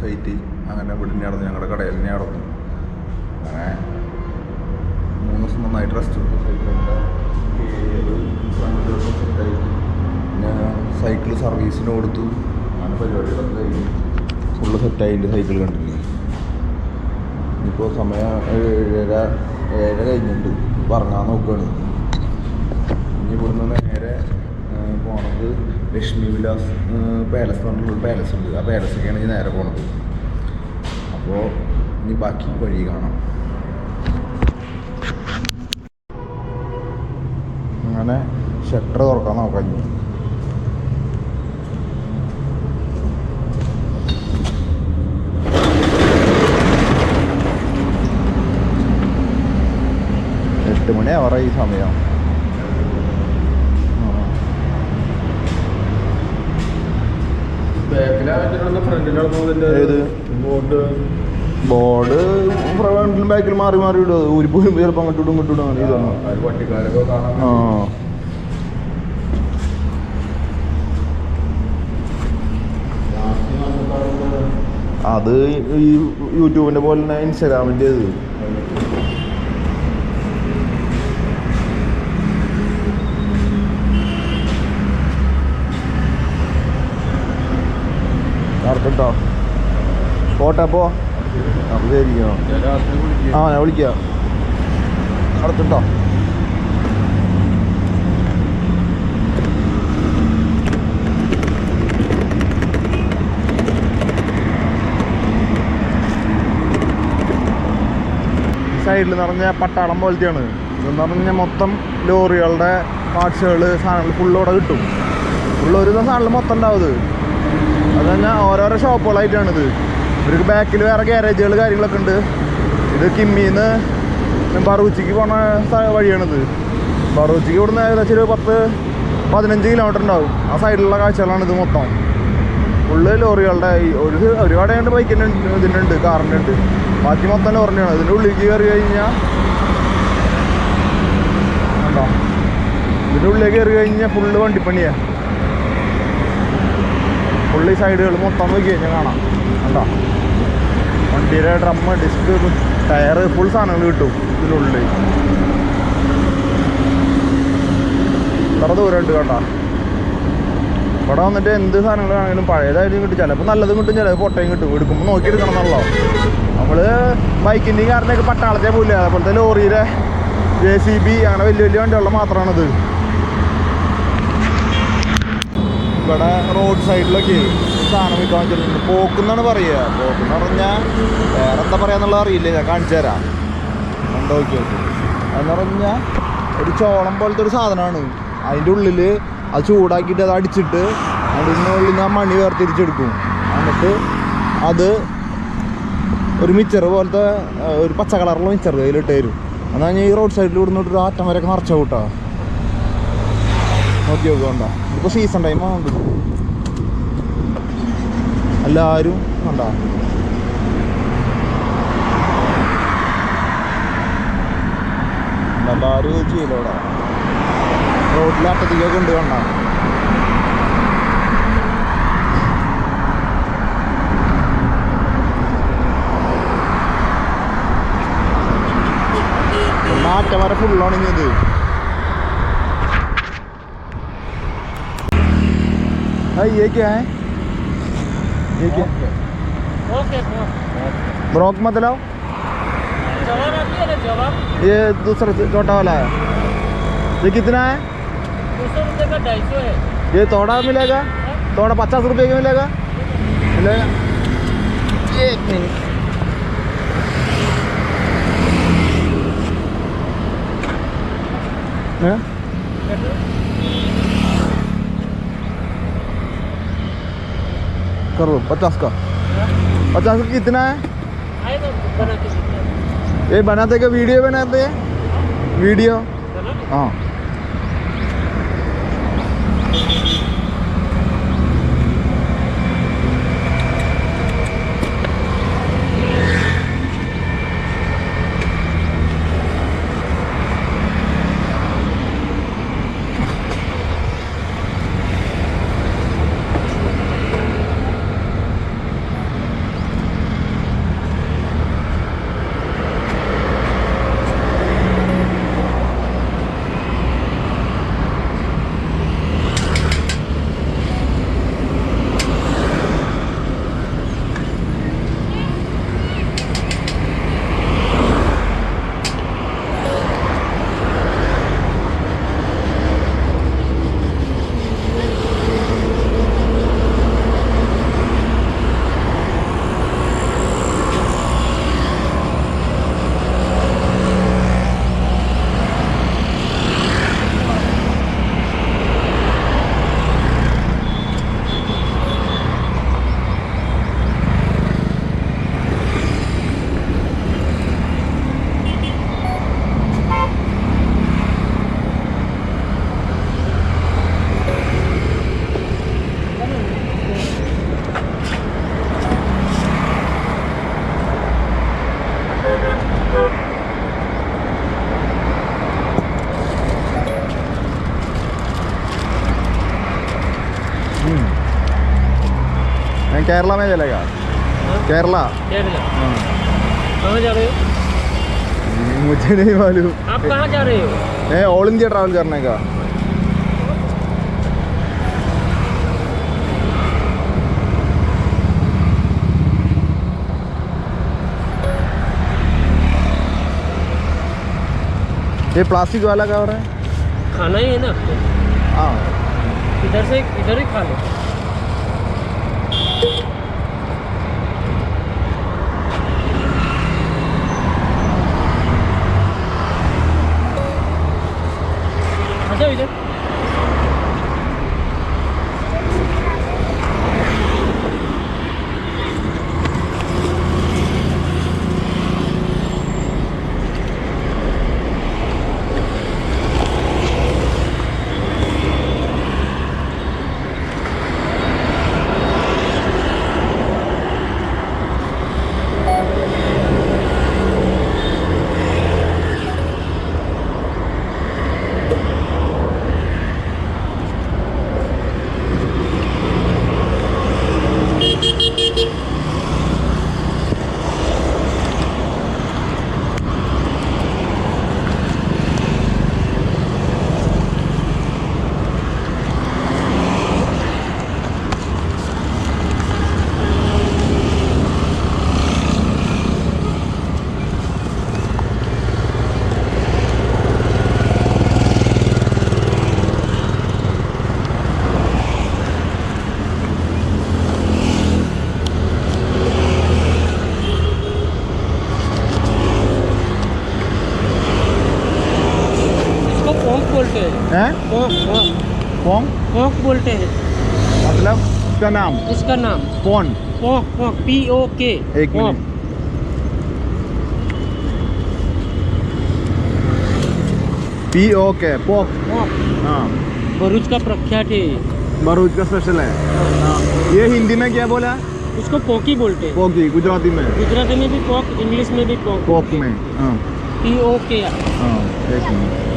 ദിവസമായിട്ട് അങ്ങനെ വീടിന്റെ നടന്നു ഞങ്ങളുടെ കടയിൽ തന്നെ നടന്നു അങ്ങനെ മൂന്ന് ദിവസം നന്നായിട്ട് റെസ്റ്റ് എടുത്തു. സൈക്കിളിന്റെ പിന്നെ സൈക്കിൾ സർവീസിന് കൊടുത്തു. അങ്ങനെ പരിപാടികളൊക്കെ കഴിഞ്ഞു. ഫുള്ള് എന്റെ സൈക്കിൾ കണ്ടില്ലേ? ഇപ്പോൾ സമയം ഏഴര ഏഴര കഴിഞ്ഞിട്ട് പറഞ്ഞാൽ നോക്കുകയാണ് ഇനി ഇവിടുന്ന് നേരെ പോണത് ലക്ഷ്മി വിലാസ് പാലസ് പറഞ്ഞിട്ടുള്ള പാലസ് ഉണ്ട്. ആ പാലസൊക്കെയാണ് ഞാൻ നേരെ പോണത്. അപ്പോൾ ഇനി ബാക്കി വഴി കാണാം. അങ്ങനെ ഷട്ടർ തുറക്കാൻ നോക്കാം ഇനി. എട്ട് മണി ആവറായി ഈ സമയം ആ. ഏത്? ബോർഡ്. ഫ്രണ്ടിലും ബാക്കിലും മാറി മാറി ഇടും. ഒരു പോയി ചിലപ്പോൾ അങ്ങോട്ടും ഇടും ഇങ്ങോട്ടും ഇടും. അങ്ങനെ ഇതാണ് ആ അത് ഈ യൂട്യൂബിന്റെ പോലെ തന്നെ ഇൻസ്റ്റാഗ്രാമിന്റെ ഇത് നടക്കട്ടോ ഫോട്ടോ അപ്പോ ആ ഞാൻ വിളിക്കാം. നടത്തട്ടോ സൈഡിൽ നിറഞ്ഞ പട്ടാളം പോലത്തെയാണ്. ഇതെന്ന് പറഞ്ഞാൽ മൊത്തം ലോറികളുടെ പാർട്സുകൾ സാധനങ്ങൾ ഫുള്ളോടെ കിട്ടും. ഫുള്ള് ഒരു ദിവസം സാധനങ്ങൾ മൊത്തം ഉണ്ടാവും അത് കഴിഞ്ഞാൽ ഓരോരോ ഷോപ്പുകളായിട്ടാണിത്. ഇവർക്ക് ബാക്കിൽ വേറെ ഗ്യാരേജുകൾ കാര്യങ്ങളൊക്കെ ഉണ്ട്. ഇത് കിമ്മിന്ന് ബറൂച്ചിക്ക് പോണ വഴിയാണിത്. ബറൂച്ചിക്ക് ഇവിടുന്ന് ഏകദേശം ഒരു പത്ത് പതിനഞ്ച് കിലോമീറ്റർ ഉണ്ടാവും. ആ സൈഡിലുള്ള കാഴ്ചകളാണ് ഇത് മൊത്തം. ഫുള്ള് ലോറികളുടെ ഒരു ഒരുപാട് കണ്ട് ബൈക്കിന്റെ ഇതിന്റെ ഉണ്ട് കാറിന്റെ ഉണ്ട്. ബാക്കി മൊത്തം ലോറിന്റെയാണ് ഇതിന്റെ ഉള്ളിലേക്ക് കയറി കഴിഞ്ഞാൽ ഉണ്ടോ ഇതിന്റെ ഉള്ളിലേക്ക് കയറി കഴിഞ്ഞാൽ ഫുള്ള് വണ്ടിപ്പണിയാണ് ഫുള്ള് ഈ സൈഡുകൾ മൊത്തം നോക്കി കഴിഞ്ഞാൽ കാണാം. കണ്ടോ? വണ്ടിയുടെ ഡ്രമ്മ് ഡിസ്ക് ടയറ് ഫുൾ സാധനങ്ങൾ കിട്ടും ഇതിനുള്ളിൽ. ഇത്ര ദൂരമുണ്ട് കേട്ടോ. ഇവിടെ വന്നിട്ട് എന്ത് സാധനങ്ങളാണെങ്കിലും പഴയതായാലും കിട്ടും. ചിലപ്പോൾ നല്ലതും കിട്ടും ചിലപ്പോൾ പൊട്ടയും കിട്ടും. എടുക്കുമ്പോൾ നോക്കി എടുക്കണം എന്നുള്ളോ നമ്മൾ ബൈക്കിന്റെയും കാറിന്റെയൊക്കെ പട്ടാളത്തെ പോയില്ല അതുപോലത്തെ ലോറിയുടെ ജെ സി ബി അങ്ങനെ വലിയ വലിയ വണ്ടികളിൽ മാത്രമാണത്. ഇവിടെ റോഡ് സൈഡിലൊക്കെ സാധനം വിൽക്കാൻ വെച്ചിട്ടുണ്ട്. പോക്കുന്നാണ് പറയുക. പോക്കെന്ന് പറഞ്ഞാൽ വേറെ എന്താ പറയാന്നുള്ളത് അറിയില്ല. ഞാൻ കാണിച്ചു തരാം. കണ്ടു നോക്കി അതെന്ന് പറഞ്ഞാൽ ഒരു ചോളം പോലത്തെ ഒരു സാധനമാണ്. അതിന്റെ ഉള്ളിൽ അത് ചൂടാക്കിയിട്ട് അത് അടിച്ചിട്ട് അതിന്റെ ഉള്ളിൽ നിന്ന് ആ മണി വേർതിരിച്ചെടുക്കും. എന്നിട്ട് അത് ഒരു മിച്ചർ പോലത്തെ ഒരു പച്ച കളറുള്ള മിച്ചർ അതിലിട്ട് തരും. എന്നാൽ ഈ റോഡ് സൈഡിൽ ഇവിടുന്ന് ഒരു ആറ്റം വരെയൊക്കെ നിറച്ച കൂട്ടാ. നോക്കി നോക്കണ്ട ഇതിപ്പോൾ സീസൺ ടൈം ആവുന്നത് എല്ലാവരും കണ്ടാ? എല്ലാവരും ചെയ്യില്ല ഇവിടെ? റോഡിൽ അറ്റത്തേക്കൊക്കെ ഉണ്ട് കണ്ട? നാറ്റ വരെ ഫുള്ളാണ് ഇനി हाँ ये क्या है? ये क्या? ओके ब्रॉक मतलब ना? जवाब? ये दूसरा छोटा वाला है। ये कितना है? दो सौ रुपये का ढाई सौ है। ये थोड़ा मिलेगा? थोड़ा पचास रुपये का मिलेगा? मिलेगा। एक मिनट हैं? करोड़, पचास का। पचास का कितना है? ये बनाते का वीडियो बनाते हैं? वीडियो? हाँ। केरला में चलेगा? केरला केरला कहाँ जा रहे हो मुझे नहीं मालूम आप कहाँ जा रहे हो मैं ऑल इंडिया ट्रैवल करने का ये प्लास्टिक वाला का हो रहा है खाना ही है ना हाँ इधर से इधर ही खा लो आ जाओ इधर इसको पोंक बोलते हैं हैं पोंक पोंक पोंग पोंक बोलते हैं उसका नाम? इसका नाम? पोन पोंक पोंक पी ओ के। एक मिनट। पी ओ के पोक हाँ। भरूच का प्रख्यात है। भरूच का स्पेशल है। हाँ। ये हिंदी में क्या बोला? उसको पोकी बोलते हैं। पोकी गुजराती में। गुजराती में भी पोक इंग्लिश में भी पोक पोक में हाँ। पी ओ के। हाँ एक मिनट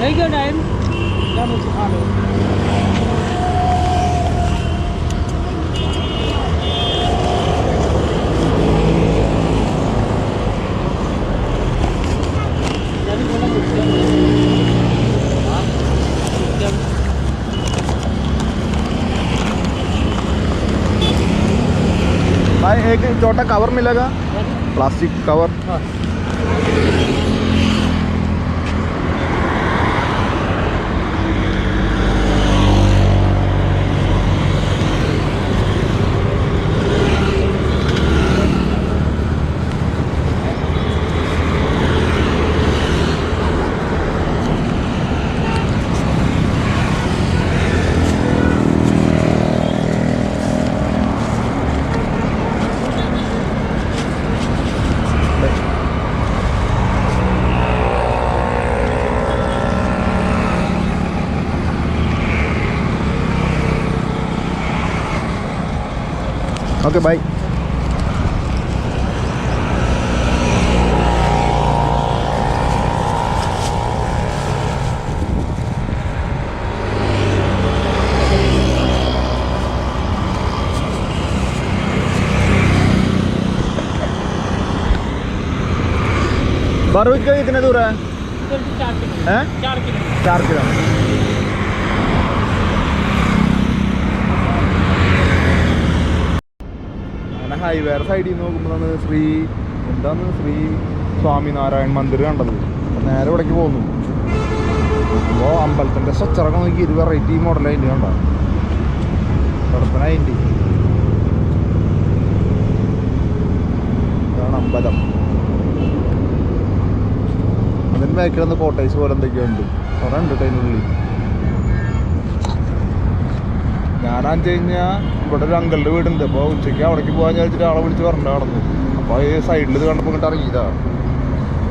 नहीं क्या टाइम क्या मुझे खा लो यानी बोला कुछ क्या? हाँ? कुछ क्या? भाई एक छोटा कवर मिलेगा। Plastic cover हाँ ओके बाय भरूच का कितने दूर है इधर से चार किलो हैं चार किलो चार किलोमीटर ഹൈവേറെ സൈഡിൽ നിന്ന് നോക്കുമ്പോഴാണ് ശ്രീ എന്താണ് ശ്രീ സ്വാമിനാരായൺ മന്ദിർ കണ്ടത്. നേരെ ഇവിടേക്ക് പോകുന്നു. അപ്പോൾ അമ്പലത്തിന്റെ സ്ട്രക്ചറൊക്കെ നോക്കി ഇത് വെറൈറ്റി അതിന്റെ കണ്ട അതിന്റെ ഇതാണ് അമ്പലം. അതിന് കോട്ടേജ് കോട്ടേഴ്സ് പോലെ എന്തൊക്കെയുണ്ട് കുറേ ഉണ്ട് കേട്ടോ അതിനുള്ളിൽ. ഞാനാന്ന് വെച്ച് കഴിഞ്ഞാൽ ഇവിടെ ഒരു അങ്കളുടെ വീടുണ്ട്. അപ്പോൾ ഉച്ചയ്ക്ക് അവിടേക്ക് പോകാൻ വിചാരിച്ചിട്ട് ആളെ വിളിച്ച് പറഞ്ഞു നടന്നു. അപ്പോൾ ഈ സൈഡിൽ ഇത് കണ്ടപ്പോൾ ഇങ്ങോട്ട് ഇറങ്ങിയതാ.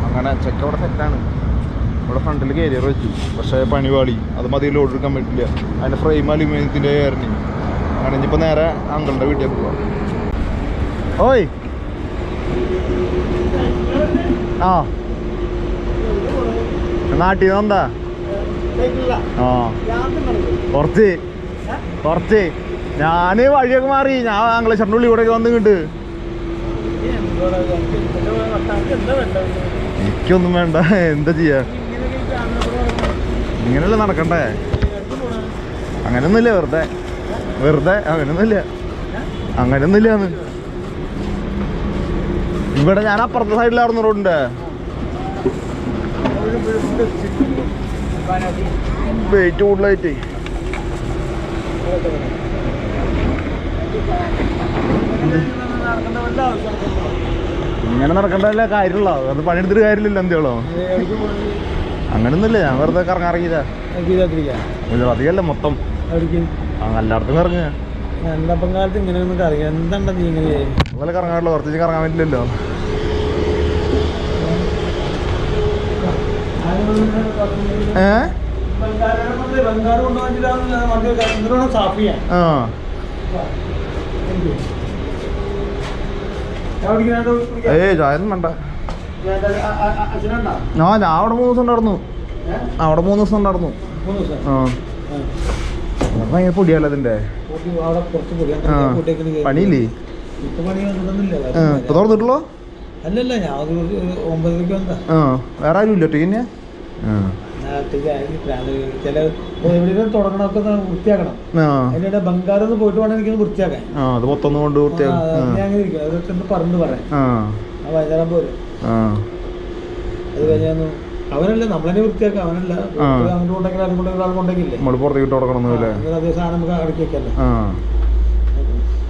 അങ്ങനെ ചെക്ക് അവിടെ സെറ്റാണ് ഇവിടെ ഫ്രണ്ടിൽ കയറിയർ വെച്ചു. പക്ഷേ പണി പാളി. അത് മതി ലോഡ് എടുക്കാൻ പറ്റില്ല. അതിന്റെ ഫ്രെയിം അലുമിനിയത്തിന്റെ ആയിരുന്നു അങ്ങനെ ഇനിയിപ്പോൾ നേരെ അങ്കളുടെ വീട്ടിൽ പോവാം. ഓയ്! ആ. നാട്ടിൽ നിന്ന് എന്താ? ആ. കുറച്ച് കുറച്ച് ഞാൻ വഴിയൊക്കെ മാറി. ഞാൻ താങ്കളെ ഉള്ളിൽ കൂടെ വന്നിട്ടുണ്ട് എനിക്കൊന്നും വേണ്ട. എന്താ ചെയ്യാ? ഇങ്ങനെയല്ലേ നടക്കണ്ടേ? അങ്ങനെയൊന്നുമില്ല. വെറുതെ. വെറുതെ. അങ്ങനെയൊന്നുമില്ല. അങ്ങനെയൊന്നുമില്ലാന്ന് ഇവിടെ ഞാൻ അപ്പുറത്തെ സൈഡിലായിരുന്നു റോഡിന്റെ വെയിറ്റ് കൂടുതലായിട്ട്. ഇങ്ങനെ നടക്കണ്ടല്ലേ കാര്യമുള്ള അത് പണിയെടുത്തിട്ട് കാര്യമില്ലല്ലോ എന്തേളോ അങ്ങനൊന്നുമില്ല ഞാൻ വെറുതെ കറങ്ങാൻ ഇറങ്ങിയതാ അധികമല്ല മൊത്തം എല്ലായിടത്തും ഇറങ്ങുക നല്ല പങ്കാലത്ത് ഇങ്ങനെ ഒന്നും അറിയാം എന്താണ്ടാ നീ ഇങ്ങനെ അതുപോലെ കറങ്ങാറില്ല കുറച്ച് കറങ്ങാൻ പറ്റില്ലല്ലോ ഏ ആ. ഏയ് വേണ്ട. ഞാൻ അവിടെ മൂന്ന് ദിവസം ഉണ്ടായിരുന്നു. ആ, അവിടെ മൂന്ന് ദിവസം ഉണ്ടായിരുന്നു. ദിവസം? ആ. ഭയങ്കര പൊടിയല്ല അതിന്റെ. പണിയില്ലേ? ഇപ്പൊ തുറന്നിട്ടുള്ളോ? അല്ലല്ല ഞാൻ ഒമ്പതരക്ക് ആ. വേറെ ആരും ഇല്ല ഒറ്റയ്ക്ക് തന്നെയാ ആ. ബംഗാളൊന്ന് പോയിട്ട് വേണം വൃത്തിയാക്കാൻ. അത് മൊത്തം കൊണ്ട് ഞാൻ പറഞ്ഞു പറയാം. വൈകുന്നേരം അത് അവനല്ല നമ്മളെ അവനല്ല. അങ്ങോട്ട് അവന്റെ കൊണ്ടെങ്കിൽ അതും കൊണ്ടെങ്കിൽ ആൾ കൊണ്ടെങ്കില്ലേ നമ്മൾ പുറത്തേക്ക് കൊടുക്കണമെന്നില്ലേ അതേ സാധനം നമുക്ക് അടക്കി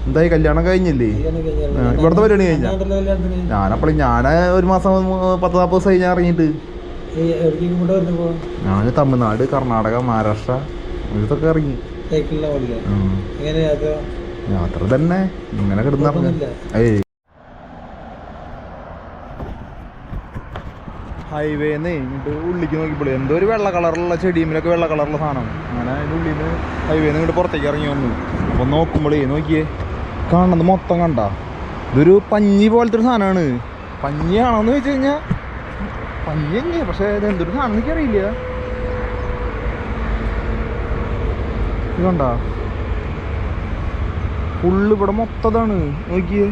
എന്തായി കല്യാണം കഴിഞ്ഞില്ലേ? ഇവിടുത്തെ പരിപാടി കഴിഞ്ഞാ? ഞാനപ്പോൾ ഞാൻ ഒരു മാസം പത്ത് നാൽപ്പത് ദിവസം കഴിഞ്ഞാൽ ഇറങ്ങിയിട്ട്. ഞാൻ തമിഴ്നാട് കർണാടക മഹാരാഷ്ട്ര ഇതൊക്കെ ഇറങ്ങി. യാത്ര? തന്നെ. ഇങ്ങനെ കിടന്നിറങ്ങി. ഏയ്. ഹൈവേന്ന് ഇങ്ങോട്ട് ഉള്ളിക്ക് നോക്കിപ്പോളി എന്തോ ഒരു വെള്ള കളറുള്ള ചെടിയുമ്പിലൊക്കെ വെള്ള കളറുള്ള സാധനം. അങ്ങനെ അതിന്റെ ഉള്ളിൽ നിന്ന് ഹൈവേന്ന് ഇങ്ങോട്ട് പുറത്തേക്ക് ഇറങ്ങി വന്നു. അപ്പോൾ നോക്കുമ്പോളേ നോക്കിയേ കാണുന്നത് മൊത്തം കണ്ട. ഇതൊരു പഞ്ഞി പോലത്തെ ഒരു സാധനമാണ് പഞ്ഞിയാണോന്ന് ചോദിച്ചു കഴിഞ്ഞാൽ പഞ്ഞി പക്ഷെ ഇത് എന്തൊരു സാധനം എനിക്കറിയില്ല. ഇത് കണ്ട ഫുള്ള് ഇവിടെ മൊത്തതാണ്. നോക്കിയേ.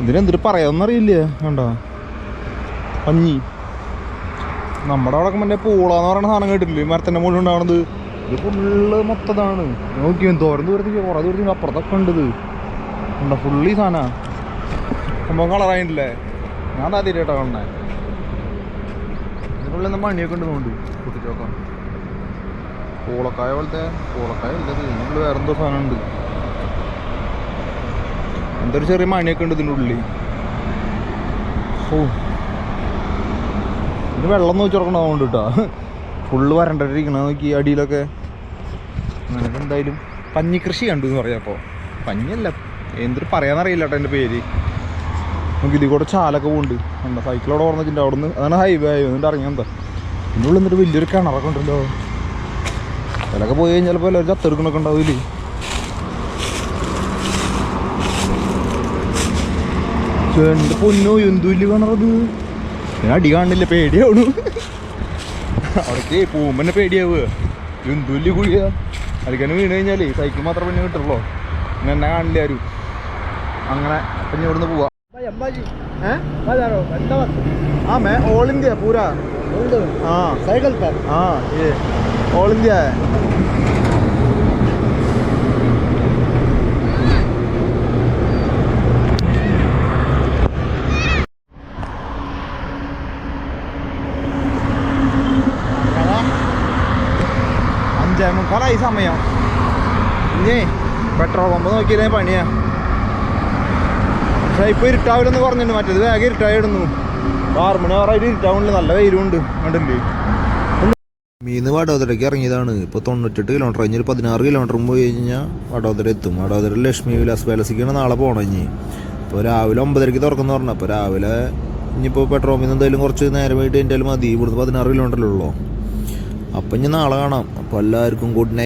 ഇതിനെന്തിട്ട് പറയാമെന്നറിയില്ല കണ്ടോ? പഞ്ഞി. നമ്മുടെ അവിടെ മറ്റേ പൂളാന്ന് പറയുന്ന സാധനം കേട്ടിട്ടില്ലേ? മരത്തിന്റെ മുകളിൽ ഉണ്ടാവുന്നത് ഇത് ഫുള്ള് മൊത്തതാണ്. നോക്കി ദൂരം ദൂരത്തേക്ക് കുറേ ദൂരത്തേക്ക് അപ്പുറത്തൊക്കെ ഉണ്ട് ഇത് ഉണ്ടോ ഫുള്ള് സാധന. സംഭവം കളറായിട്ടില്ലേ ഞാൻ ആദ്യമായിട്ട് കേട്ടോ കാണണേ അതിനുള്ളിൽ നമ്മൾ മണിയൊക്കെ ഉണ്ട് നോണ്ട് കുട്ടിച്ചോക്കാം പൂളക്കായ പോലത്തെ പൂളക്കായ ഇല്ലത് ഇതിനുള്ളിൽ വേറെ എന്തോ സാധനം ഉണ്ട് എന്തൊരു ചെറിയ മണിയൊക്കെ ഉണ്ട് ഇതിന്റെ ഉള്ളിൽ ഓ ഇത് വെള്ളം നോക്കി തുറക്കണതുകൊണ്ട് കേട്ടോ. ഫുള്ള് വരണ്ടിരിക്കണ നോക്കി അടിയിലൊക്കെ. എന്തായാലും കൃഷി കണ്ടു എന്ന് പറയാം അപ്പോൾ പഞ്ഞല്ല എന്തൊരു പറയാന്നറിയില്ല കേട്ടോ എന്റെ പേര്. നമുക്ക് ഇതിൽ കൂടെ ചാലൊക്കെ പോകുന്നുണ്ട് എന്താ സൈക്കിളോടെ ഓർന്നിട്ടുണ്ട് അവിടെ നിന്ന് അതാണ് ഹൈവേ ആയി? എന്നിട്ട് ഇറങ്ങി എന്താ? ഇതിന്റെ ഉള്ളിൽ എന്നിട്ട് വലിയൊരു കിണറൊക്കെ ഉണ്ടല്ലോ. അതിലൊക്കെ പോയി കഴിഞ്ഞാൽ ചിലപ്പോൾ എല്ലാവരും ചത്തെടുക്കണൊക്കെ ഉണ്ടാവില്ലേ? എന്റെ പൊന്നോ? എന്തുമില്ല കിണറത്? ഞാൻ അടി കാണില്ല പേടിയാവണു. അവിടേക്ക് പോകുമ്പോ തന്നെ പേടിയാവുക. എന്തുമില്ല കുഴിയ? അതിക്കന്നെ വീണ് കഴിഞ്ഞാലേ സൈക്കിൾ മാത്രം പിന്നെ കിട്ടുള്ളൂ. പിന്നെ എന്നെ കാണില്ല ആരും. അങ്ങനെ പിന്നെ ഇവിടുന്ന് പോവാ. ഏ? हाँ मैं ऑल इंडिया पूरा हाँ साइकिल पर हाँ ये ऑल इंडिया है അഞ്ചേ മുക്കാലായി സമയം ഇനി പെട്രോൾ പമ്പ് നോക്കിയില്ലേ പണിയാ പക്ഷേ ഇപ്പോൾ ഇരുട്ടാവില്ലെന്ന് പറഞ്ഞിട്ടുണ്ട് മറ്റേത്. വേഗം ഇരുട്ടായിരുന്നു ആറ് മണി ആറായിട്ട് ഇരുട്ടാവുന്നില്ല നല്ല വെയിലുണ്ട്. കണ്ടില്ലേ? മീന്ന് വടോദരയ്ക്ക് ഇറങ്ങിയതാണ്. ഇപ്പോൾ തൊണ്ണൂറ്റെട്ട് കിലോമീറ്റർ കഴിഞ്ഞ് ഒരു പതിനാറ് കിലോമീറ്റർ പോയി കഴിഞ്ഞാൽ വാടോദര എത്തും. വാടോദര ലക്ഷ്മി വിലാസ് പാലസിക്കാണ് നാളെ പോകണം ഇനി. ഇപ്പോൾ രാവിലെ ഒമ്പതരയ്ക്ക് തുറക്കുന്ന പറഞ്ഞു. അപ്പോൾ രാവിലെ ഇനിയിപ്പോൾ പെട്രോൾ മീൻ എന്തായാലും കുറച്ച് നേരം പോയിട്ട് എന്റെ മതി. ഇവിടുന്ന് പതിനാറ് കിലോമീറ്ററിലുള്ളൂ അപ്പം ഇനി നാളെ കാണാം. അപ്പോൾ എല്ലാവർക്കും ഗുഡ് നൈറ്റ്